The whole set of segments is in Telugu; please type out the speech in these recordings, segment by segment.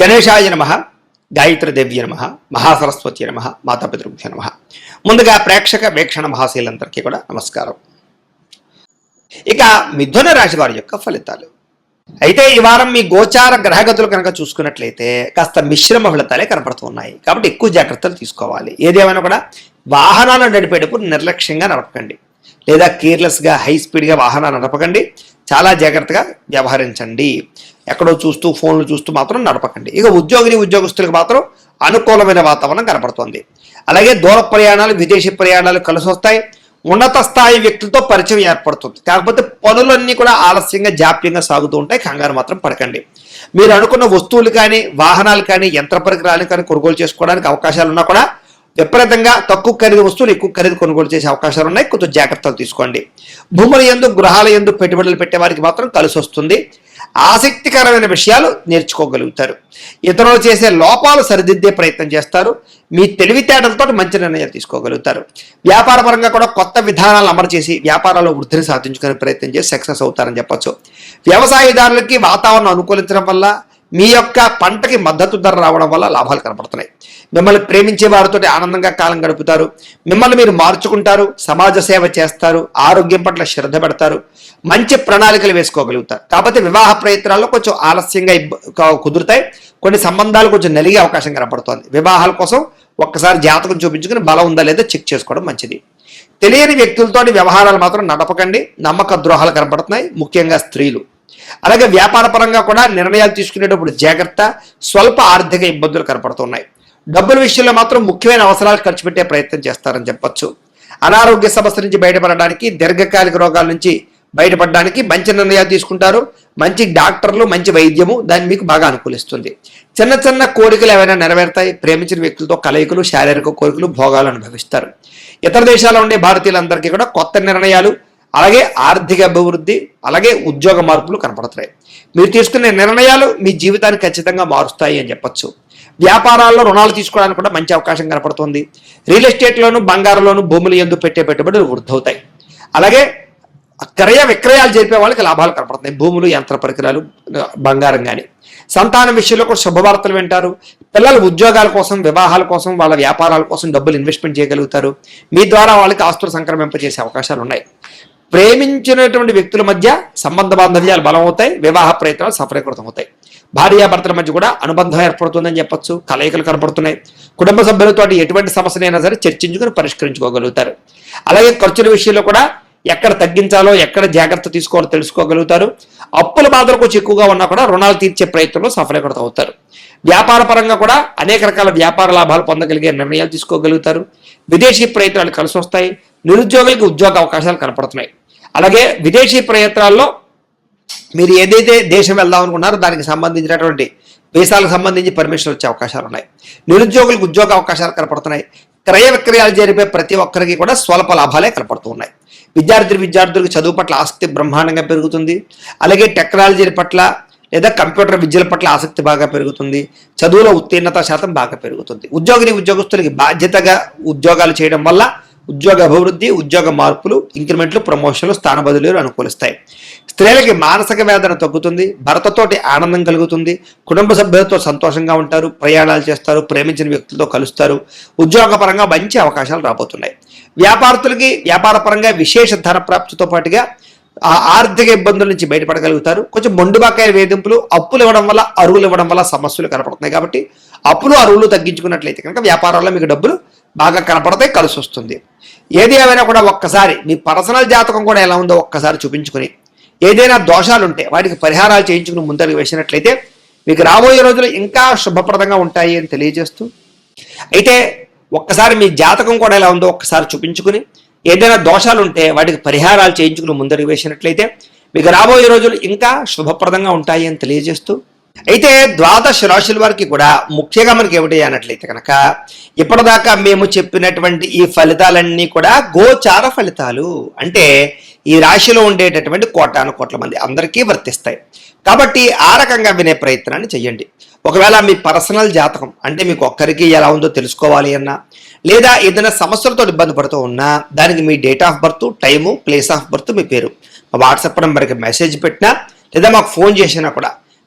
గణేశాయ నమ గాయత్రదేవ్య నమ మహాసరస్వతి నమ మాతాపితృభ్య నమ. ముందుగా ప్రేక్షక వీక్షణ మహాశీలందరికీ కూడా నమస్కారం. ఇక మిథున రాశి వారి యొక్క ఫలితాలు. అయితే ఈ వారం మీ గోచార గ్రహగతులు కనుక చూసుకున్నట్లయితే కాస్త మిశ్రమ ఫలితాలే కనపడుతున్నాయి కాబట్టి ఎక్కువ జాగ్రత్తలు తీసుకోవాలి. ఏదేమైనా కూడా వాహనాలు నడిపేటప్పుడు నిర్లక్ష్యంగా నడపకండి. లేదా కేర్లెస్గా హై స్పీడ్గా వాహనాలు నడపకండి. చాలా జాగ్రత్తగా వ్యవహరించండి. ఎక్కడో చూస్తూ ఫోన్లు చూస్తూ మాత్రం నడపకండి. ఇక ఉద్యోగిని ఉద్యోగస్తులకు మాత్రం అనుకూలమైన వాతావరణం కనపడుతోంది. అలాగే దూర ప్రయాణాలు విదేశీ ప్రయాణాలు కలిసి వస్తాయి ఉన్నత స్థాయి వ్యక్తులతో పరిచయం ఏర్పడుతుంది. కాకపోతే పనులన్నీ కూడా ఆలస్యంగా జాప్యంగా సాగుతూ ఉంటాయి. కంగారు మాత్రం పడకండి. మీరు అనుకున్న వస్తువులు కానీ వాహనాలు కానీ యంత్ర పరికరాలు కానీ కొనుగోలు చేసుకోవడానికి అవకాశాలు ఉన్నా కూడా విపరీతంగా తక్కువ ఖరీదు వస్తువులు ఎక్కువ ఖరీదు కొనుగోలు చేసే అవకాశాలు ఉన్నాయి. కొంచెం జాగ్రత్తలు తీసుకోండి. భూముల ఎందు గృహాల ఎందు పెట్టుబడులు పెట్టే వారికి మాత్రం కలిసి వస్తుంది. ఆసక్తికరమైన విషయాలు నేర్చుకోగలుగుతారు. ఇతరులు చేసే లోపాలు సరిదిద్దే ప్రయత్నం చేస్తారు. మీ తెలివితేటలతో మంచి నిర్ణయాలు తీసుకోగలుగుతారు. వ్యాపారపరంగా కూడా కొత్త విధానాలు అమలు చేసి వ్యాపారాల్లో వృద్ధిని సాధించుకునే ప్రయత్నం చేసి సక్సెస్ అవుతారని చెప్పచ్చు. వ్యవసాయదారులకి వాతావరణం అనుకూలించడం వల్ల మీ యొక్క పంటకి మద్దతు ధర రావడం వల్ల లాభాలు కనపడుతున్నాయి. మిమ్మల్ని ప్రేమించే వారితో ఆనందంగా కాలం గడుపుతారు. మిమ్మల్ని మీరు మార్చుకుంటారు సమాజ సేవ చేస్తారు ఆరోగ్యం పట్ల శ్రద్ధ పెడతారు మంచి ప్రణాళికలు వేసుకోగలుగుతారు. కాకపోతే వివాహ ప్రయత్నాల్లో కొంచెం ఆలస్యంగా కుదురుతాయి. కొన్ని సంబంధాలు కొంచెం నలిగే అవకాశం కనపడుతోంది. వివాహాల కోసం ఒక్కసారి జాతకం చూపించుకుని బలం ఉందా లేదా చెక్ చేసుకోవడం మంచిది. తెలియని వ్యక్తులతోటి వ్యవహారాలు మాత్రం నడపకండి. నమ్మక ద్రోహాలు కనపడుతున్నాయి. ముఖ్యంగా స్త్రీలు. అలాగే వ్యాపారపరంగా కూడా నిర్ణయాలు తీసుకునేటప్పుడు జాగ్రత్త స్వల్ప ఆర్థిక ఇబ్బందులు కనపడుతున్నాయి. డబ్బుల విషయంలో మాత్రం ముఖ్యమైన అవసరాలు ఖర్చు పెట్టే ప్రయత్నం చేస్తారని చెప్పచ్చు. అనారోగ్య సమస్య నుంచి బయటపడడానికి దీర్ఘకాలిక రోగాల నుంచి బయటపడడానికి మంచి నిర్ణయాలు తీసుకుంటారు. మంచి డాక్టర్లు మంచి వైద్యము దాన్ని మీకు బాగా అనుకూలిస్తుంది. చిన్న చిన్న కోరికలు ఏవైనా నెరవేరుతాయి? ప్రేమించిన వ్యక్తులతో కలయికలు శారీరక కోరికలు భోగాలు అనుభవిస్తారు. ఇతర దేశాల్లో ఉండే భారతీయులందరికీ కూడా కొత్త నిర్ణయాలు అలాగే ఆర్థిక అభివృద్ధి అలాగే ఉద్యోగ మార్పులు కనపడుతున్నాయి మీరు తీసుకునే నిర్ణయాలు మీ జీవితాన్ని ఖచ్చితంగా మారుస్తాయి అని చెప్పొచ్చు. వ్యాపారాల్లో రుణాలు తీసుకోవడానికి కూడా మంచి అవకాశం కనపడుతుంది. రియల్ ఎస్టేట్లోను బంగారంలోను భూములు ఎందు పెట్టే పెట్టుబడులు వృద్ధవుతాయి. అలాగే క్రయ విక్రయాలు జరిపే వాళ్ళకి లాభాలు కనపడుతున్నాయి. భూములు యంత్ర పరికరాలు బంగారం కానీ సంతానం విషయంలో కూడా శుభవార్తలు వింటారు. పిల్లలు ఉద్యోగాల కోసం వివాహాల కోసం వాళ్ళ వ్యాపారాల కోసం డబ్బులు ఇన్వెస్ట్మెంట్ చేయగలుగుతారు. మీ ద్వారా వాళ్ళకి ఆస్తులు సంక్రమింపజేసే అవకాశాలు ఉన్నాయి. ప్రేమించినటువంటి వ్యక్తుల మధ్య సంబంధ బాంధవ్యాలు బలమవుతాయి వివాహ ప్రయత్నాలు సఫలీకృతమవుతాయి. భార్యాభర్తల మధ్య కూడా అనుబంధం ఏర్పడుతుందని చెప్పొచ్చు కలయికలు కనపడుతున్నాయి. కుటుంబ సభ్యులతో ఎటువంటి సమస్యనైనా సరే చర్చించుకుని పరిష్కరించుకోగలుగుతారు. అలాగే ఖర్చుల విషయంలో కూడా ఎక్కడ తగ్గించాలో ఎక్కడ జాగ్రత్త తీసుకోవాలో తెలుసుకోగలుగుతారు. అప్పుల బాధలు కొంచెం ఎక్కువగా ఉన్నా కూడా రుణాలు తీర్చే ప్రయత్నంలో సఫలీకృతం అవుతారు వ్యాపార పరంగా కూడా అనేక రకాల వ్యాపార లాభాలు పొందగలిగే నిర్ణయాలు తీసుకోగలుగుతారు. విదేశీ ప్రయత్నాలు కలిసి వస్తాయి నిరుద్యోగులకు ఉద్యోగ అవకాశాలు కనపడుతున్నాయి. అలాగే విదేశీ ప్రయత్నాల్లో మీరు ఏదైతే దేశం వెళ్దాం అనుకున్నారో దానికి సంబంధించినటువంటి వీసాలకు సంబంధించి పర్మిషన్ వచ్చే అవకాశాలు ఉన్నాయి. నిరుద్యోగులకు ఉద్యోగ అవకాశాలు కనపడుతున్నాయి. క్రయ విక్రయాలు జరిపే ప్రతి ఒక్కరికి కూడా స్వల్ప లాభాలే కనపడుతూ ఉన్నాయి. విద్యార్థులు విద్యార్థులకు చదువు పట్ల ఆసక్తి బ్రహ్మాండంగా పెరుగుతుంది. అలాగే టెక్నాలజీ పట్ల లేదా కంప్యూటర్ విద్యల పట్ల ఆసక్తి బాగా పెరుగుతుంది. చదువులో ఉత్తీర్ణత శాతం బాగా పెరుగుతుంది. ఉద్యోగిని ఉద్యోగస్తులకి బాధ్యతగా ఉద్యోగాలు చేయడం వల్ల ఉద్యోగ అభివృద్ధి ఉద్యోగ మార్పులు ఇంక్రిమెంట్లు ప్రమోషన్లు స్థాన బదిలీలు అనుకూలిస్తాయి. స్త్రీలకి మానసిక వేదన తగ్గుతుంది భర్తతోటి ఆనందం కలుగుతుంది కుటుంబ సభ్యులతో సంతోషంగా ఉంటారు ప్రయాణాలు చేస్తారు ప్రేమించిన వ్యక్తులతో కలుస్తారు ఉద్యోగపరంగా మంచి అవకాశాలు రాబోతున్నాయి. వ్యాపారస్తులకి వ్యాపారపరంగా విశేష ధన ప్రాప్తితో పాటుగా ఆర్థిక ఇబ్బందుల నుంచి బయటపడగలుగుతారు. కొంచెం మొండుబాకాయ వేధింపులు అప్పులు ఇవ్వడం వల్ల అరువులు ఇవ్వడం వల్ల సమస్యలు కనపడుతున్నాయి కాబట్టి అప్పులు అరువులు తగ్గించుకున్నట్లయితే కనుక వ్యాపారాల్లో మీకు డబ్బులు బాగా కనపడతాయి కలిసి వస్తుంది ఏది ఏమైనా కూడా ఒక్కసారి మీ పర్సనల్ జాతకం కూడా ఎలా ఉందో ఒక్కసారి చూపించుకుని ఏదైనా దోషాలు ఉంటే వాటికి పరిహారాలు చేయించుకుని ముందరికి వేసినట్లయితే మీకు రాబోయే రోజులు ఇంకా శుభప్రదంగా ఉంటాయి అని తెలియజేస్తూ అయితే ఒక్కసారి మీ జాతకం కూడా ఎలా ఉందో ఒక్కసారి చూపించుకుని ఏదైనా దోషాలు ఉంటే వాటికి పరిహారాలు చేయించుకుని ముందరికి వేసినట్లయితే మీకు రాబోయే రోజులు ఇంకా శుభప్రదంగా ఉంటాయి అని తెలియజేస్తూ అయితే ద్వాదశ రాశుల వారికి కూడా ముఖ్యంగా మనకి ఏమిటి అన్నట్లయితే కనుక ఇప్పటిదాకా మేము చెప్పినటువంటి ఈ ఫలితాలన్నీ కూడా గోచార ఫలితాలు. అంటే ఈ రాశిలో ఉండేటటువంటి కోటాను కోట్ల మంది అందరికీ వర్తిస్తాయి. కాబట్టి ఆ రకంగా వినే ప్రయత్నాన్ని చెయ్యండి. ఒకవేళ మీ పర్సనల్ జాతకం అంటే మీకు ఒక్కరికి ఎలా ఉందో తెలుసుకోవాలి అన్నా లేదా ఏదైనా సమస్యలతో ఇబ్బంది పడుతూ ఉన్నా దానికి మీ date of birth time place of birth మీ పేరు. వాట్సాప్ నెంబర్కి మెసేజ్ పెట్టినా లేదా మాకు ఫోన్ చేసినా కూడా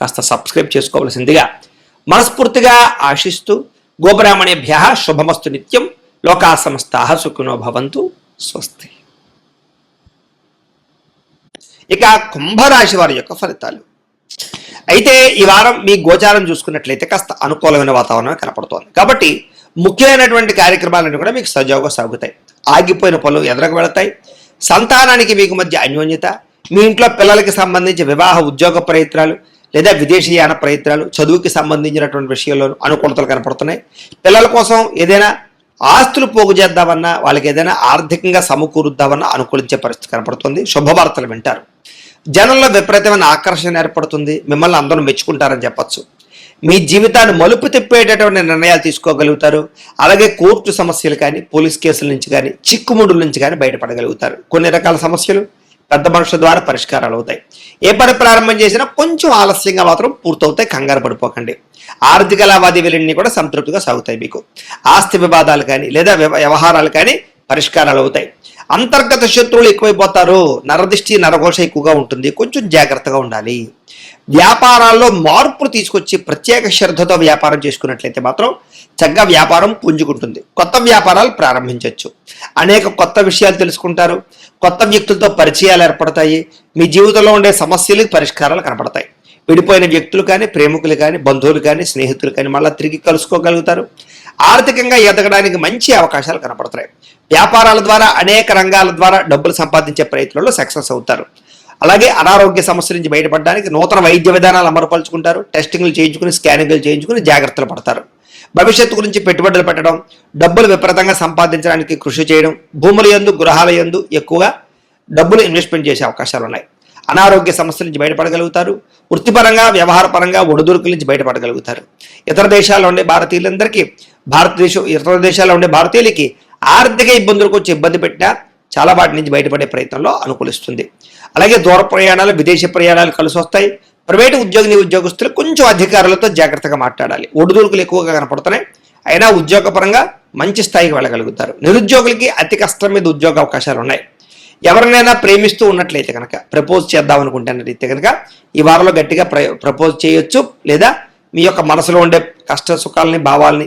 కాస్త సబ్స్క్రైబ్ చేసుకోవలసిందిగా మనస్ఫూర్తిగా ఆశిస్తూ గోబ్రాహ్మణేభ్య శుభమస్తు నిత్యం లోకా సమస్తా సుఖినో భవంతు. స్వస్తి. ఇక కుంభరాశి వారి యొక్క ఫలితాలు. అయితే ఈ వారం మీ గోచారం చూసుకున్నట్లయితే కాస్త అనుకూలమైన వాతావరణం కనపడుతోంది. కాబట్టి ముఖ్యమైనటువంటి కార్యక్రమాలన్నీ కూడా మీకు సజావుగా సాగుతాయి. ఆగిపోయిన పనులు ఎదురకు వెళతాయి. సంతానానికి మీకు మధ్య అన్యోన్యత. మీ ఇంట్లో పిల్లలకి సంబంధించి వివాహ ఉద్యోగ ప్రయత్నాలు. లేదా విదేశీయాన ప్రయత్నాలు చదువుకి సంబంధించినటువంటి విషయంలో అనుకూలతలు కనపడుతున్నాయి. పిల్లల కోసం ఏదైనా ఆస్తులు పోగు చేద్దామన్నా వాళ్ళకి ఏదైనా ఆర్థికంగా సమకూరుద్దామన్నా అనుకూలించే పరిస్థితి కనపడుతుంది. శుభవార్తలు వింటారు. జనంలో విపరీతమైన ఆకర్షణ ఏర్పడుతుంది. మిమ్మల్ని అందరూ మెచ్చుకుంటారని చెప్పచ్చు. మీ జీవితాన్ని మలుపు తిప్పేటటువంటి నిర్ణయాలు తీసుకోగలుగుతారు. అలాగే కోర్టు సమస్యలు కానీ పోలీస్ కేసుల నుంచి కానీ చిక్కుముడుల నుంచి కానీ బయటపడగలుగుతారు. కొన్ని రకాల సమస్యలు పెద్ద మనుషుల ద్వారా పరిష్కారాలు అవుతాయి. ఏ పని ప్రారంభం చేసినా కొంచెం ఆలస్యంగా మాత్రం పూర్తవుతాయి కంగారు పడిపోకండి. ఆర్థిక లావాదేవీలన్నీ కూడా సంతృప్తిగా సాగుతాయి మీకు. ఆస్తి వివాదాలు కానీ లేదా వ్యవ- వ్యవహారాలు కానీ పరిష్కారాలు అవుతాయి. అంతర్గత శత్రువులు ఎక్కువైపోతారు. నరదిష్టి నరఘోష ఎక్కువగా ఉంటుంది. కొంచెం జాగ్రత్తగా ఉండాలి. వ్యాపారాల్లో మార్పు తీసుకొచ్చి ప్రత్యేక శ్రద్ధతో వ్యాపారం చేసుకున్నట్లయితే మాత్రం చక్కగా వ్యాపారం పుంజుకుంటుంది. కొత్త వ్యాపారాలు ప్రారంభించవచ్చు అనేక కొత్త విషయాలు తెలుసుకుంటారు. కొత్త వ్యక్తులతో పరిచయాలు ఏర్పడతాయి. మీ జీవితంలో ఉండే సమస్యలకు పరిష్కారాలు కనపడతాయి. విడిపోయిన వ్యక్తులు కానీ ప్రేమికులు కానీ బంధువులు కానీ స్నేహితులు కానీ మళ్ళీ తిరిగి కలుసుకోగలుగుతారు. ఆర్థికంగా ఎదగడానికి మంచి అవకాశాలు కనపడతాయి. వ్యాపారాల ద్వారా అనేక రంగాల ద్వారా డబ్బులు సంపాదించే ప్రయత్నంలో సక్సెస్ అవుతారు. అలాగే అనారోగ్య సమస్య నుంచి బయటపడడానికి నూతన వైద్య విధానాలు అమలుపరుచుకుంటారు. టెస్టింగ్లు చేయించుకుని స్కానింగ్లు చేయించుకుని జాగ్రత్తలు పడతారు. భవిష్యత్తు గురించి పెట్టుబడులు పెట్టడం డబ్బులు విపరీతంగా సంపాదించడానికి కృషి చేయడం భూముల యందు గృహాల యందు ఎక్కువగా డబ్బులు ఇన్వెస్ట్మెంట్ చేసే అవకాశాలు ఉన్నాయి. అనారోగ్య సమస్యల నుంచి బయటపడగలుగుతారు. వృత్తిపరంగా వ్యవహారపరంగా ఒడిదుడుకుల నుంచి బయటపడగలుగుతారు. ఇతర దేశాల్లో ఉండే భారతీయులందరికీ భారతదేశం ఇతర దేశాల్లో ఉండే భారతీయులకి ఆర్థిక ఇబ్బందులకు వచ్చి ఇబ్బంది పెట్టినా చాలా వాటి నుంచి బయటపడే ప్రయత్నంలో అనుకూలిస్తుంది. అలాగే దూర ప్రయాణాలు విదేశీ ప్రయాణాలు కలిసి వస్తాయి. ప్రైవేటు ఉద్యోగిని ఉద్యోగస్తులు కొంచెం అధికారులతో జాగ్రత్తగా మాట్లాడాలి. ఒడిదుడుకులు ఎక్కువగా కనపడుతున్నాయి. అయినా ఉద్యోగపరంగా మంచి స్థాయికి వెళ్ళగలుగుతారు. నిరుద్యోగులకి అతి కష్టం మీద ఉద్యోగ అవకాశాలు ఉన్నాయి. ఎవరినైనా ప్రేమిస్తూ ఉన్నట్లయితే కనుక ప్రపోజ్ చేద్దాం అనుకుంటున్నట్లయితే కనుక ఈ వారంలో గట్టిగా ప్రపోజ్ చేయొచ్చు. లేదా మీ యొక్క మనసులో ఉండే కష్ట సుఖాలని భావాలని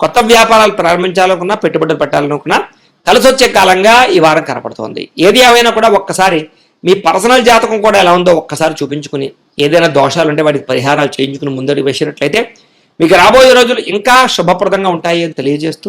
కొత్త వ్యాపారాలు ప్రారంభించాలనుకున్నా పెట్టుబడులు పెట్టాలనుకున్నా కలిసొచ్చే కాలంగా ఈ వారం కనపడుతోంది. ఏది ఏమైనా కూడా ఒక్కసారి మీ పర్సనల్ జాతకం కూడా ఎలా ఉందో ఒక్కసారి చూపించుకుని ఏదైనా దోషాలు ఉంటే వాటికి పరిహారాలు చేయించుకుని ముందడుగు వేసినట్లయితే మీకు రాబోయే రోజులు ఇంకా శుభప్రదంగా ఉంటాయి అని తెలియజేస్తూ